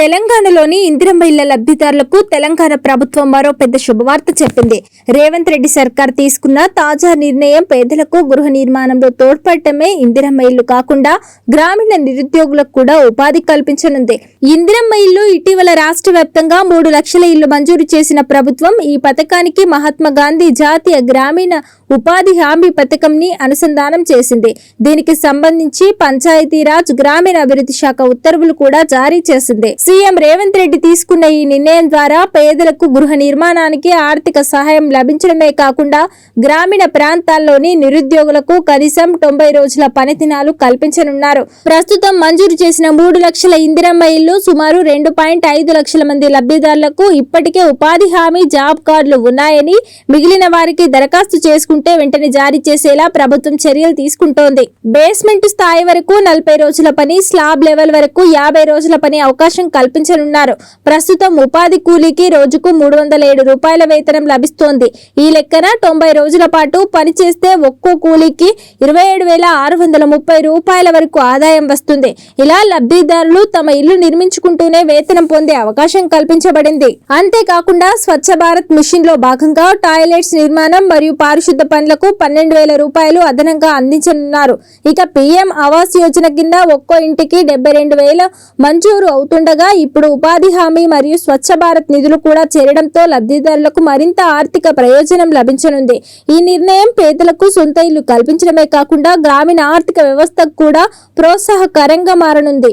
తెలంగాణలోని ఇందిరమ్మ ఇళ్ళ లబ్ధిదారులకు తెలంగాణ ప్రభుత్వం మరో పెద్ద శుభవార్త చెప్పింది. రేవంత్ రెడ్డి సర్కార్ తీసుకున్న తాజా నిర్ణయం పేదలకు గృహ నిర్మాణంలో తోడ్పడటమే ఇందిరమ్మ ఇల్లు కాకుండా గ్రామీణ నిరుద్యోగులకు కూడా ఉపాధి కల్పించనుంది. ఇందిరమ్మ ఇల్లు ఇటీవల రాష్ట్ర వ్యాప్తంగా మూడు లక్షల ఇల్లు మంజూరు చేసిన ప్రభుత్వం ఈ పథకానికి మహాత్మా గాంధీ జాతీయ గ్రామీణ ఉపాధి హామీ పథకంని అనుసంధానం చేసింది. దీనికి సంబంధించి పంచాయతీరాజ్ గ్రామీణ అభివృద్ధి శాఖ ఉత్తర్వులు కూడా జారీ చేసింది. సీఎం రేవంత్ రెడ్డి తీసుకున్న ఈ నిర్ణయం ద్వారా పేదలకు గృహ నిర్మాణానికి ఆర్థిక సహాయం లభించడమే కాకుండా గ్రామీణ ప్రాంతాల్లోని నిరుద్యోగులకు కనీసం తొంభై రోజుల పని దినాలు కల్పించనున్నారు. ప్రస్తుతం మంజూరు చేసిన మూడు లక్షల ఇందిరమ్మ ఇల్లు సుమారు రెండు పాయింట్ ఐదు లక్షల మంది లబ్ధిదారులకు ఇప్పటికే ఉపాధి హామీ జాబ్ కార్డులు ఉన్నాయని మిగిలిన వారికి దరఖాస్తు చేసుకుంటే వెంటనే జారీ చేసేలా ప్రభుత్వం చర్యలు తీసుకుంటోంది. బేస్మెంట్ స్థాయి వరకు నలభై రోజుల పని స్లాబ్ లెవెల్ వరకు యాభై రోజుల పని అవకాశం కల్పించనున్నారు. ప్రస్తుతం ఉపాధి కూలీకి రోజుకు మూడు వందల ఏడు రూపాయల వేతనం లభిస్తోంది. ఈ లెక్కన తొంభై రోజుల పాటు పని చేస్తే ఒక్కో కూలీకి ఇరవై ఏడు వేల ఆరు వందల ముప్పై రూపాయల వరకు ఆదాయం వస్తుంది. ఇలా లబ్ధిదారులు తమ ఇల్లు నిర్మించుకుంటూనే వేతనం పొందే అవకాశం కల్పించబడింది. అంతేకాకుండా స్వచ్ఛ భారత్ మిషన్లో భాగంగా టాయిలెట్స్ నిర్మాణం మరియు పారిశుద్ధ పనులకు పన్నెండు వేల రూపాయలు అదనంగా అందించనున్నారు. ఇక పీఎం ఆవాస్ యోజన కింద ఒక్కో ఇంటికి డెబ్బై రెండు వేల మంజూరు అవుతుండగా ఇప్పుడు ఉపాధి హామీ మరియు స్వచ్ఛ భారత్ నిధులు కూడా చేరడంతో లబ్ధిదారులకు మరింత ఆర్థిక ప్రయోజనం లభించనుంది. ఈ నిర్ణయం పేదలకు సొంత ఇల్లు కల్పించడమే కాకుండా గ్రామీణ ఆర్థిక వ్యవస్థకు కూడా ప్రోత్సాహకరంగా మారనుంది.